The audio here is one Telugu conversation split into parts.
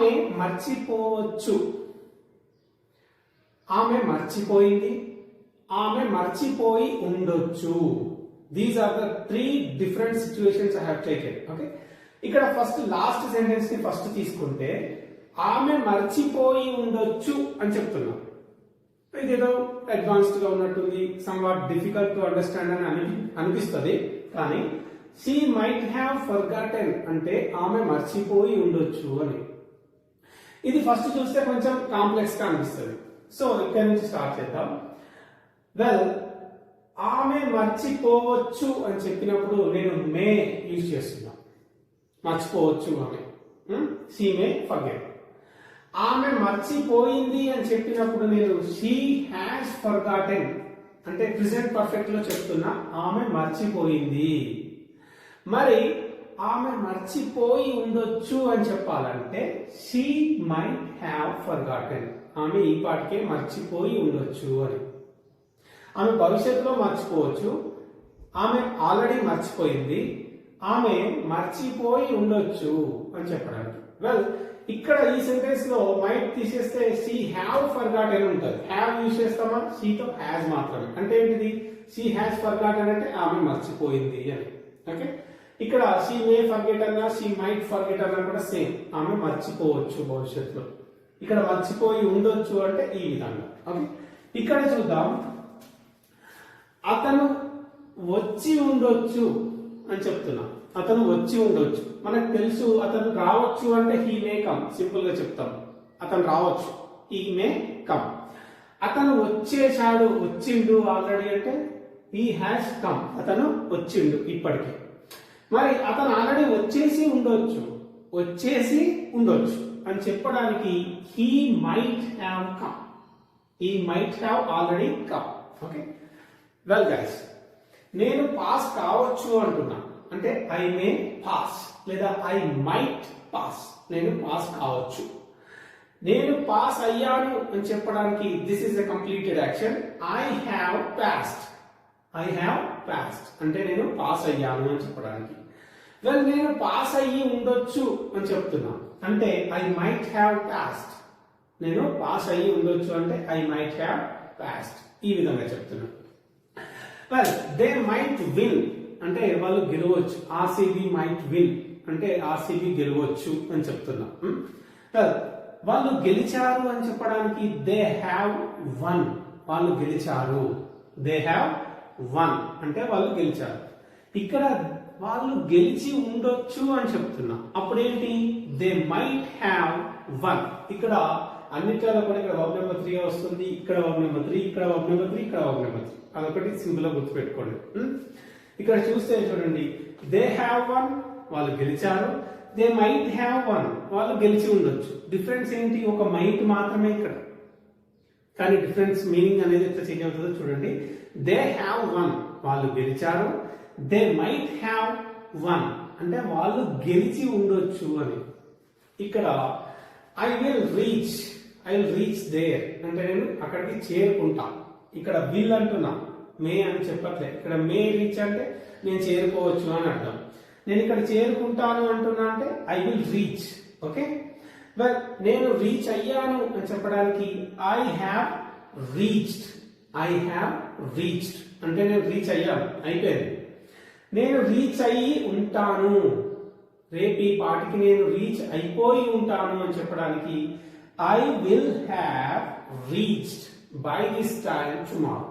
ఆమె మర్చిపోవచ్చు. ఆమె మర్చిపోయింది. ఆమె మర్చిపోయి ఉండొచ్చు. These are the three different situations I have taken okay ఇక్కడ ఫస్ట్ లాస్ట్ సెంటెన్స్ని ఫస్ట్ తీసుకుంటే ఆమె మర్చిపోయి ఉండొచ్చు అని చెప్తున్నాం. ఇదేదో అడ్వాన్స్డ్గా ఉన్నట్టుంది somewhat difficult to understand అని అని అనిపిస్తుంది. కానీ షీ మైట్ హ్యావ్ ఫర్గాటెన్ అంటే ఆమె మర్చిపోయి ఉండొచ్చు అని. ఇది ఫస్ట్ చూస్తే కొంచెం కాంప్లెక్స్గా అనిపిస్తుంది. సో ఇక్కడ నుంచి స్టార్ట్ చేద్దాం. వెల్ ఆమె మర్చిపోవచ్చు అని చెప్పినప్పుడు నేను మే యూజ్ చేస్తున్నా. మర్చిపోవచ్చు ఆమె. షీ మే ఫర్గెట్ ఆమె మర్చిపోయింది అని చెప్పినప్పుడు నేను షీ హ్యాస్ ఫర్గాటెన్ అంటే ప్రెసెంట్ పర్ఫెక్ట్లో చెప్తున్నా ఆమె మర్చిపోయింది. మరి ఆమె మర్చిపోయి ఉండొచ్చు అని చెప్పాలంటే షీ మైట్ హ్యావ్ ఫర్గాటన్ ఆమె ఈ పాటికే మర్చిపోయి ఉండొచ్చు అని. ఆమె భవిష్యత్తులో మర్చిపోవచ్చు. ఆమె ఆల్రెడీ మర్చిపోయింది. ఆమె మర్చిపోయి ఉండొచ్చు అని చెప్పడానికి. వెల్ ఇక్కడ ఈ సెంటెన్స్లో మైట్ తీసేస్తే షీ హ్యావ్ ఫర్గాట్ ఉంటుంది. హ్యావ్ యూజ్ చేస్తామా? షీతో హ్యాజ్ మాత్రమే. అంటే ఏంటిది? షీ హ్యాజ్ ఫర్గాటన్ అంటే ఆమె మర్చిపోయింది అని. ఓకే ఇక్కడ షీ మే ఫర్గెట్ అన్నా షీ మైట్ ఫర్గెట్ అన్నా కూడా సేమ్ ఆమె మర్చిపోవచ్చు భవిష్యత్తులో. ఇక్కడ మర్చిపోయి ఉండొచ్చు అంటే ఈ విధంగా. ఓకే ఇక్కడ చూద్దాం. అతను వచ్చి ఉండొచ్చు అని చెప్తున్నా. అతను వచ్చి ఉండొచ్చు. మనకు తెలుసు అతను రావచ్చు అంటే హీ మే కమ్ సింపుల్గా చెప్తాం. అతను రావచ్చు. ఈ మే కమ్ అతను వచ్చేసాడు వచ్చిండు ఆల్రెడీ అంటే హీ హ్యాస్ కమ్ అతను వచ్చిండు ఇప్పటికే. మరి అతను ఆల్రెడీ వచ్చేసి ఉండొచ్చు. వచ్చేసి ఉండొచ్చు. అని చెప్పడానికి he might have come he might have already come okay well guys నేను పాస్ కావచ్చు అంటున్నా. అంటే ఐ మే పాస్ లేదా ఐ మైట్ పాస్ నేను పాస్ కావచ్చు. నేను పాస్ అయ్యాను అని చెప్పడానికి this is a completed action I have passed I have passed అంటే నేను పాస్ అయ్యాను అని చెప్పడానికి. వెల్ నేను పాస్ అయ్యి ఉండొచ్చు అని చెప్తున్నా. అంటే ఐ మైట్ హ్యావ్ పాస్డ్ నేను పాస్ అయ్యి ఉండొచ్చు అంటే ఐ మైట్ హ్యావ్ పాస్డ్ ఈ విధంగా చెప్తున్నా. వెల్ దే మైట్ విన్ అంటే వాళ్ళు గెలవచ్చు. ఆర్సీబీ మైట్ విన్ అంటే ఆర్సీబీ గెలవచ్చు అని చెప్తున్నా. Hmm? వెల్ వాళ్ళు గెలిచారు అని చెప్పడానికి దే హ్యావ్ వన్ వాళ్ళు గెలిచారు. దే హ్యావ్ వన్ అంటే వాళ్ళు గెలిచారు. ఇక్కడ వాళ్ళు గెలిచి ఉండొచ్చు అని చెప్తున్నా. అప్పుడు ఏంటి దే మైట్ హ్యావ్ వన్ ఇక్కడ అన్నిట్లలో కూడా ఇక్కడ వర్బ్ నెంబర్ త్రీ వస్తుంది. ఇక్కడ వర్బ్ నెంబర్ త్రీ ఇక్కడ వర్బ్ నెంబర్ త్రీ ఇక్కడ వర్బ్ నెంబర్ త్రీ. అదొకటి సింపుల్గా గుర్తుపెట్టుకోండి. ఇక్కడ చూస్తే చూడండి. దే హ్యావ్ వన్ వాళ్ళు గెలిచారు. దే మైట్ హ్యావ్ వన్ వాళ్ళు గెలిచి ఉండొచ్చు. డిఫరెన్స్ ఏంటి? ఒక మైట్ మాత్రమే ఇక్కడ. కానీ డిఫరెన్స్ మీనింగ్ అనేది ఎట్లా చేంజ్ అవుతుందో చూడండి. దే హ్యావ్ వన్ వాళ్ళు గెలిచారు. దే మైట్ హ్యావ్ వన్ అంటే వాళ్ళు గెలిచి ఉండొచ్చు అని. ఇక్కడ I will reach I will reach there అంటే నేను అక్కడికి చేరుకుంటా. ఇక్కడ విల్ అంటున్నా. మే అని చెప్పట్లే. ఇక్కడ మే రీచ్ అంటే నేను చేరుకోవచ్చు అని అర్థం. నేను ఇక్కడ చేరుకుంటాను అంటున్నా అంటే I will reach okay well నేను రీచ్ అయ్యాను అని చెప్పడానికి I have reached I have reached అంటే నేను రీచ్ అయ్యాను. అయిపోయింది. నేను రీచ్ అయ్యి ఉంటాను. రేపు ఈ పాటికి నేను రీచ్ అయిపోయి ఉంటాను అని చెప్పడానికి I will have reached by this time tomorrow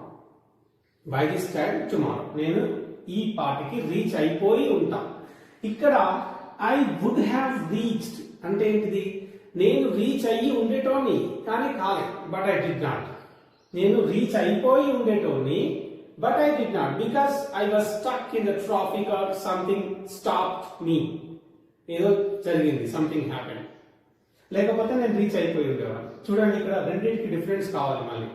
by this time tomorrow నేను ఈ పాటికి రీచ్ అయిపోయి ఉంటాను ఇక్కడ ఐ వుడ్ హ్యావ్ రీచ్డ్ అంటే ఏంటిది? నేను రీచ్ అయ్యి ఉండేటోని కానీ కాలే. బట్ ఐ డిడ్ నాట్ నేను రీచ్ అయిపోయి ఉండేటోని but I did not because I was stuck in the traffic or something stop me ఏదో జరిగింది సంథింగ్ హ్యాపెన్ లేకపోతే నేను రీచ్ అయిపోయి ఉండేవాడిని. చూడండి ఇక్కడ రెండింటికి డిఫరెన్స్ కావాలి మళ్ళీ.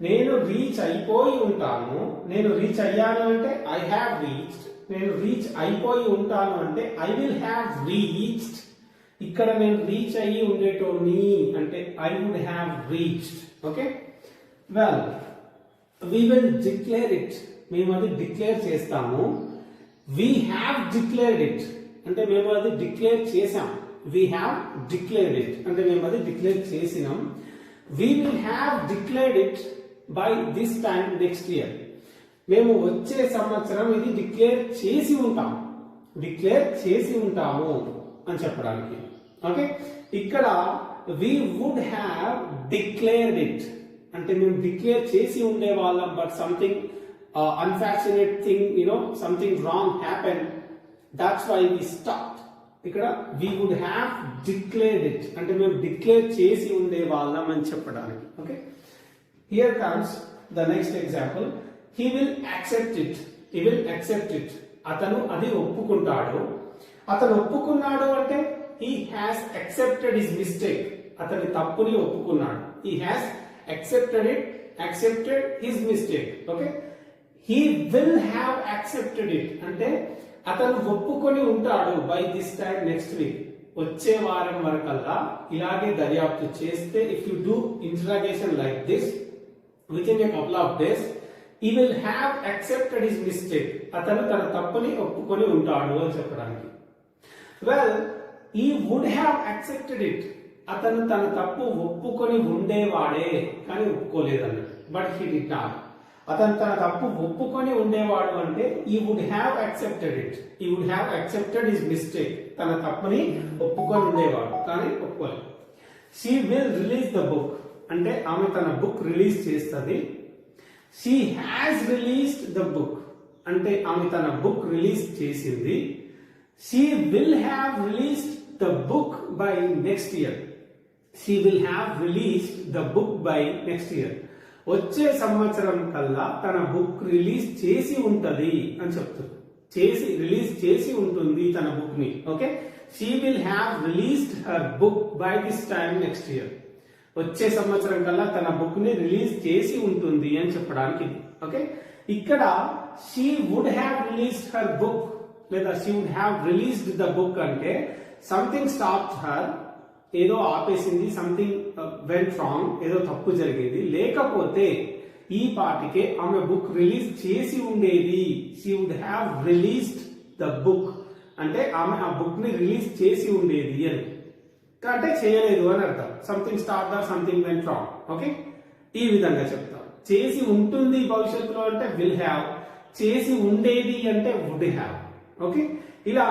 నేను రీచ్ అయిపోయి ఉంటాను నేను రీచ్ అయ్యాను అంటే ఐ హ్యావ్ రీచ్డ్ నేను రీచ్ అయిపోయి ఉంటాను అంటే ఐ విల్ హ్యావ్ రీచ్డ్ ఇక్కడ నేను రీచ్ అయ్యి ఉండేటోని అంటే I would have reached okay well we will declare it మేము అది డిక్లేర్ చేస్తాము. వి హ్యావ్ డిక్లేర్డ్ ఇట్ అంటే మేము అది డిక్లేర్ చేసాం వీ హ్యావ్ డిక్లేర్డ్ ఇట్ అంటే మేము అది డిక్లేర్ చేసినాం. We will have declared it by this time next year మేము వచ్చే సంవత్సరం ఇది డిక్లేర్ చేసి ఉంటాం. డిక్లేర్ చేసి ఉంటాము అని చెప్పడానికి. ఓకే ఇక్కడ we would have declared it అంటే మేము డిక్లేర్ చేసి ఉండే వాళ్ళం but something unfortunate thing you know something wrong happen that's why we stop ఇక్కడ we would have declared it అంటే మేము డిక్లేర్ చేసి ఉండే వాళ్ళం అని చెప్పడానికి. Okay here comes the next example he will accept it he will accept it అతను అది ఒప్పుకుంటాడు. అతను ఒప్పుకున్నాడు అంటే he has accepted his mistake అతని తప్పుని ఒప్పుకున్నాడు. He has accepted it accepted his mistake okay he will have accepted it అంటే అతను ఒప్పుకొని ఉంటాడు by this time next week వచ్చే వారం వరకల్లా ఇలాగే దర్యాప్తు చేస్తే if you do interrogation like this within a couple of days he will have accepted his mistake అతను తన తప్పుని ఒప్పుకొని ఉంటాడు అని చెప్పడానికి. వెల్ ఈ వుడ్ హ్యావ్ యాక్సెప్టెడ్ ఇట్ అతను తన తప్పు ఒప్పుకొని ఉండేవాడే కానీ ఒప్పుకోలేదని బట్ హీ డి నాట్ అతను తన తప్పు ఒప్పుకొని ఉండేవాడు అంటే he would have accepted it he would have accepted his mistake తన తప్పుని ఒప్పుకొని ఉండేవాడు కానీ ఒప్పుకోలేదు. She will release the book అంటే ఆమె తన బుక్ రిలీజ్ చేస్తుంది. She has released the book అంటే ఆమె తన బుక్ రిలీజ్ చేసింది. She will have released the book by next year She will have released the book by next year వచ్చే సంవత్సరం కల్లా తన బుక్ రిలీజ్ చేసి ఉంటది అని చెప్తుంది. చేసి రిలీజ్ చేసి ఉంటుంది తన బుక్ని. Okay she will have released her book by this time next year వచ్చే సంవత్సరం కల్లా తన బుక్ని రిలీజ్ చేసి ఉంటుంది అని చెప్పడానికి. ఓకే ఇక్కడ she would have released her book లేదా she would have released the book అంటే సంథింగ్ స్టాప్ హర్ ఏదో ఆపేసింది సంథింగ్ వెంట్ రాంగ్ ఏదో తప్పు జరిగేది. లేకపోతే ఈ పాటికే ఆమె బుక్ రిలీజ్ చేసి ఉండేది. She would have released the book అంటే ఆమె ఆ బుక్ని రిలీజ్ చేసి ఉండేది అని. అంటే చేయలేదు అని అర్థం. Something start or something went wrong okay ఈ విధంగా చెప్తాం. చేసి ఉంటుంది భవిష్యత్తులో అంటే విల్ హ్యావ్ చేసి ఉండేది అంటే వుడ్ హ్యావ్ ఓకే? ఇలా